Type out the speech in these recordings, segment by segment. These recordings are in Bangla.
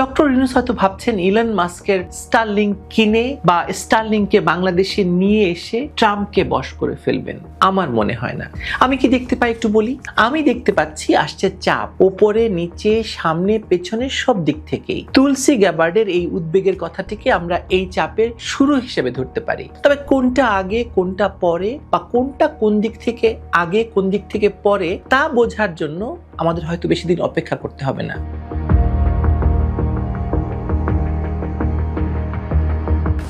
ডক্টর ইউনুস হয়তো ভাবছেন ইলন মাস্কের স্টারলিং কিনে বা স্টারলিংকে বাংলাদেশে নিয়ে এসে ট্রাম্পকে বশ করে ফেলবেন। আমার মনে হয় না। আমি কি দেখতে পাই একটু বলি? আমি দেখতে পাচ্ছি আসছে চাপ। ওপরে, নিচে, সামনে, পেছনে সব দিক থেকেই। তুলসী গ্যাবার্ডের এই উদ্বেগের কথাটিকে আমরা এই চাপের শুরু হিসেবে ধরতে পারি। তবে কোনটা আগে, কোনটা পরে বা কোনটা কোন দিক থেকে আগে, কোন দিক থেকে পরে তা বোঝার জন্য আমাদের হয়তো বেশি দিন অপেক্ষা করতে হবে না।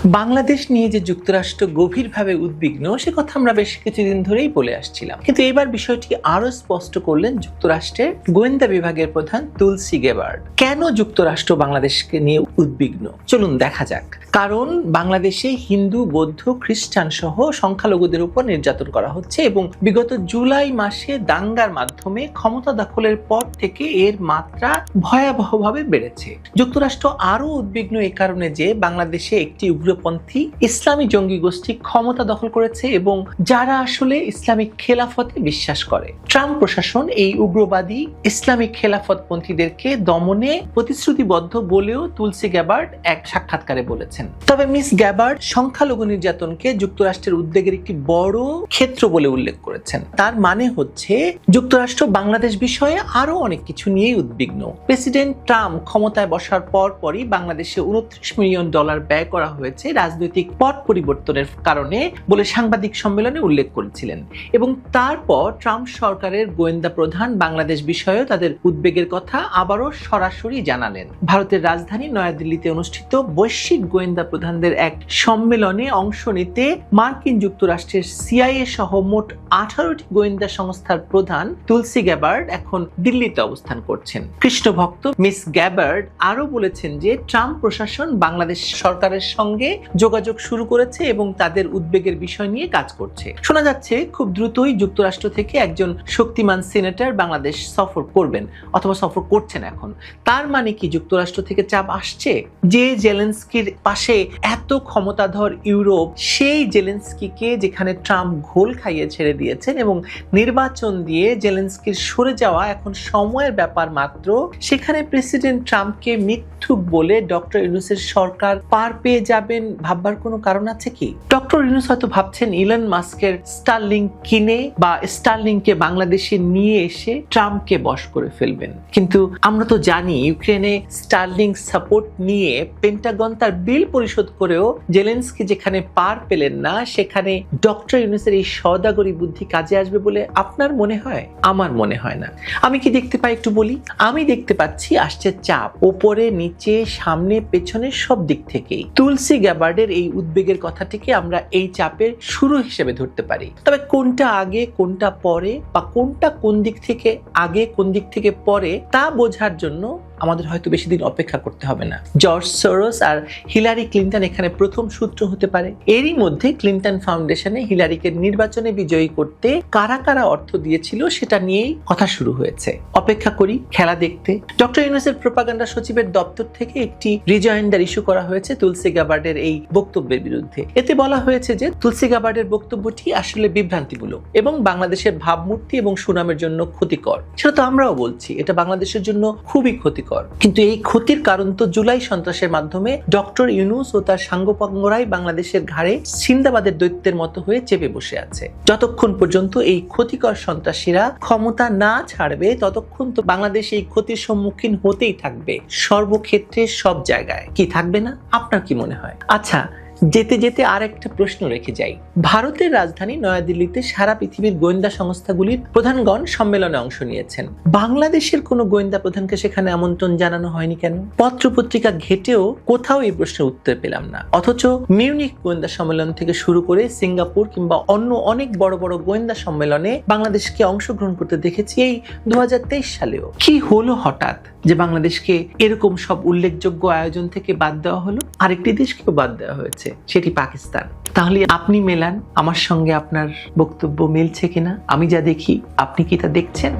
বাংলাদেশ নিয়ে যে যুক্তরাষ্ট্র গভীরভাবে উদ্বিগ্ন, সে কথা আমরা বেশ কিছুদিন ধরেই বলে আসছিলাম। কিন্তু এবার বিষয়টি আরও স্পষ্ট করলেন যুক্তরাষ্ট্রের গোয়েন্দা বিভাগের প্রধান তুলসী গেবার্ড। কেন যুক্তরাষ্ট্র বাংলাদেশকে নিয়ে উদ্বিগ্ন? চলুন দেখা যাক। কারণ বাংলাদেশে হিন্দু, বৌদ্ধ, খ্রিস্টান সহ সংখ্যালঘুদের উপর নির্যাতন করা হচ্ছে এবং বিগত জুলাই মাসে দাঙ্গার মাধ্যমে ক্ষমতা দখলের পর থেকে এর মাত্রা ভয়াবহভাবে বেড়েছে। যুক্তরাষ্ট্র আরও উদ্বিগ্ন এ কারণে যে বাংলাদেশে একটি উগ্রপন্থী ইসলামী জঙ্গি গোষ্ঠী ক্ষমতা দখল করেছে এবং যারা আসলে ইসলামিক খেলাফতে বিশ্বাস করে। ট্রাম্প প্রশাসন এই উগ্রবাদী ইসলামিক খেলাফতপন্থীদেরকে দমনে প্রতিশ্রুতিবদ্ধ বলেও তুলসী গ্যাবার্ড এক সাক্ষাৎকারে বলেছেন। তবে মিস গ্যাবার্ড সংখ্যালঘু নির্যাতনকে যুক্তরাষ্ট্রের উদ্বেগের একটি বড় ক্ষেত্র বলে উল্লেখ করেছেন। তার মানে হচ্ছে, যুক্তরাষ্ট্র বাংলাদেশ বিষয়ে আরও অনেক কিছু নিয়েই উদ্বিগ্ন। প্রেসিডেন্ট ট্রাম্প ক্ষমতায় বসার পর পরই বাংলাদেশে উনত্রিশ মিলিয়ন ডলার ব্যয় করা হয়েছে রাজনৈতিক পট পরিবর্তনের কারণে বলে সাংবাদিক সম্মেলনে উল্লেখ করেছিলেন। এবং তারপর ট্রাম্প সরকারের গোয়েন্দা প্রধান বাংলাদেশ বিষয়েও তাদের উদ্বেগের কথা আবারও সরাসরি জানালেন। ভারতের রাজধানী নয়াদিল্লিতে অনুষ্ঠিত বৈশ্বিক গোয়েন্দা প্রধানদের এক সম্মেলনে অংশ নিতে মার্কিন যুক্তরাষ্ট্রের সিআইএ সহ মোট আঠারোটি গোয়েন্দা সংস্থার প্রধান তুলসী গ্যাবার্ড এখন দিল্লিতে অবস্থান করছেন। কৃষ্ণভক্ত মিস গ্যাবার্ড আরও বলেছেন যে, ট্রাম্প প্রশাসন বাংলাদেশ সরকারের সঙ্গে যোগাযোগ শুরু করেছে এবং তাদের উদ্বেগের বিষয় নিয়ে কাজ করছে। শোনা যাচ্ছে, খুব দ্রুতই যুক্তরাষ্ট্র থেকে একজন শক্তিমান সিনেটর বাংলাদেশ সফর করবেন, অথবা সফর করছেন এখন। তার মানে কি যুক্তরাষ্ট্র থেকে চাপ আসছে? যে জেলেন্সকির পাশে এত ক্ষমতাধর ইউরোপ, সেই জেলেন্সকিকে যেখানে ট্রাম্প ঘোল খাইয়ে ছেড়ে দিয়েছেন এবং নির্বাচন দিয়ে জেলেন্সকির সরে যাওয়া এখন সময়ের ব্যাপার মাত্র, সেখানে প্রেসিডেন্ট ট্রাম্পকে মিথ্যুক বলে ডক্টর ইউনুসের সরকার পার পেয়ে যাবেন ভাববার কোনো কারণ আছে কি? ডক্টর ইউনুস হয়তো ভাবছেন ইলন মাস্কের স্টারলিং কিনে বা স্টারলিংকে বাংলাদেশে নিয়ে এসে ট্রাম্পকে বশ করে ফেলবেন। কিন্তু আমরা তো জানি ইউক্রেনে স্টারলিং সাপোর্ট নিয়ে পেন্টাগন তার বিল পরিশোধ করেও জেলেন্সকি যেখানে পার পেলেন না, সেখানে ডক্টর ইউনুসের এই সদাগরি বুদ্ধি কাজে আসবে বলে আপনার মনে হয়? আমার মনে হয় না। আমি কি দেখতে পাই একটু বলি? আমি দেখতে পাচ্ছি আসছে চাপ, ওপরে, নিচে, সামনে, পেছনে সব দিক থেকেই। তুলসী গ্যাবার্ডের এই উদ্বেগের কথাটিকে আমরা এই চাপের শুরু হিসেবে ধরতে পারি। তবে কোনটা আগে, কোনটা পরে বা কোনটা কোন দিক থেকে আগে, কোন দিক থেকে পরে তা বোঝার জন্য আমাদের হয়তো বেশি দিন অপেক্ষা করতে হবে না। জর্জ সোরস আর হিলারি ক্লিন্টন এখানে প্রথম সূত্র হতে পারে। এরই মধ্যে ক্লিন্টন ফাউন্ডেশনে হিলারিকে নির্বাচনে বিজয়ী করতে কারা কারা অর্থ দিয়েছিল সেটা নিয়েই কথা শুরু হয়েছে। অপেক্ষা করি, খেলা দেখতে। ডক্টর ইউনুসের প্রোপাগান্ডা সচিবের দপ্তর থেকে একটি রিজয়েন্ডার ইস্যু করা হয়েছে তুলসী গাবার্ডের এই বক্তব্যের বিরুদ্ধে। এতে বলা হয়েছে যে তুলসী গাবার্ডের বক্তব্যটি আসলে বিভ্রান্তিমূলক এবং বাংলাদেশের ভাবমূর্তি এবং সুনামের জন্য ক্ষতিকর। সেটা তো আমরাও বলছি। এটা বাংলাদেশের জন্য খুবই ক্ষতিকর। কিন্তু এই ক্ষতির কারণ তো জুলাই সন্ত্রাসের মাধ্যমে ডক্টর ইউনুস ও তার সাঙ্গপাঙ্গরাই বাংলাদেশের ঘাড়ে সিন্দাবাদের দৈত্যের মতো হয়ে চেপে বসে আছে। যতক্ষণ পর্যন্ত এই ক্ষতিকর সন্ত্রাসীরা ক্ষমতা না ছাড়বে, ততক্ষণ তো বাংলাদেশ এই ক্ষতির সম্মুখীন হতেই থাকবে। সর্বক্ষেত্রে সব জায়গায়। কি থাকবে না? আপনার কি মনে হয়? আচ্ছা যেতে যেতে আর একটা প্রশ্ন রেখে যাই। ভারতের রাজধানী নয়াদিল্লিতে সারা পৃথিবীর গোয়েন্দা সংস্থাগুলির প্রধানগণ সম্মেলনে অংশ নিয়েছেন। বাংলাদেশের কোনো গোয়েন্দা প্রধানকে সেখানে আমন্ত্রণ জানানো হয়নি কেন? পত্র পত্রিকা ঘেটেও কোথাও এই প্রশ্নের উত্তর পেলাম না। অথচ মিউনিক গোয়েন্দা সম্মেলন থেকে শুরু করে সিঙ্গাপুর কিংবা অন্য অনেক বড় বড় গোয়েন্দা সম্মেলনে বাংলাদেশকে অংশগ্রহণ করতে দেখেছি এই দু হাজার তেইশ সালেও। কি হলো হঠাৎ যে বাংলাদেশকে এরকম সব উল্লেখযোগ্য আয়োজন থেকে বাদ দেওয়া হলো? আরেকটি দেশকেও বাদ দেওয়া হয়েছে, সেটি পাকিস্তান। তাহলে আপনি মেলান, আমার সঙ্গে আপনার বক্তব্য মিলছে কিনা? আমি যা দেখি, আপনি কি তা দেখছেন?